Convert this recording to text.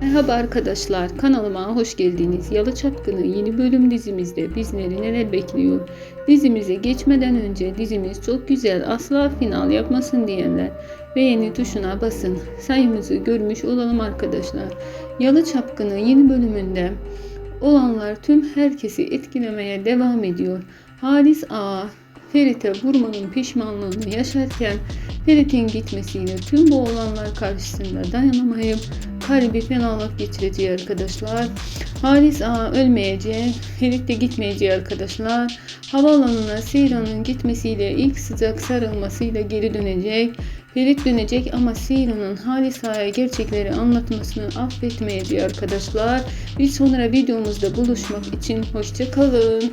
Merhaba arkadaşlar, kanalıma hoş geldiniz. Yalı Çapkını yeni bölüm dizimizde bizleri neler bekliyor? Dizimize geçmeden önce dizimiz çok güzel, asla final yapmasın diyenler beğeni tuşuna basın. Sayımızı görmüş olalım arkadaşlar. Yalı Çapkını yeni bölümünde olanlar tüm herkesi etkilemeye devam ediyor. Halis Ağa Ferit'e vurmanın pişmanlığını yaşarken Ferit'in gitmesiyle tüm bu olanlar karşısında dayanamayıp kalbi fenalık geçireceği arkadaşlar. Halis Ağa ölmeyecek, Ferit de gitmeyeceği arkadaşlar. Havaalanına Seyran'ın gitmesiyle ilk sıcak sarılmasıyla geri dönecek. Ferit dönecek ama Seyran'ın Halis Ağa'ya gerçekleri anlatmasını affetmeyeceği arkadaşlar. Bir sonra videomuzda buluşmak için hoşça kalın.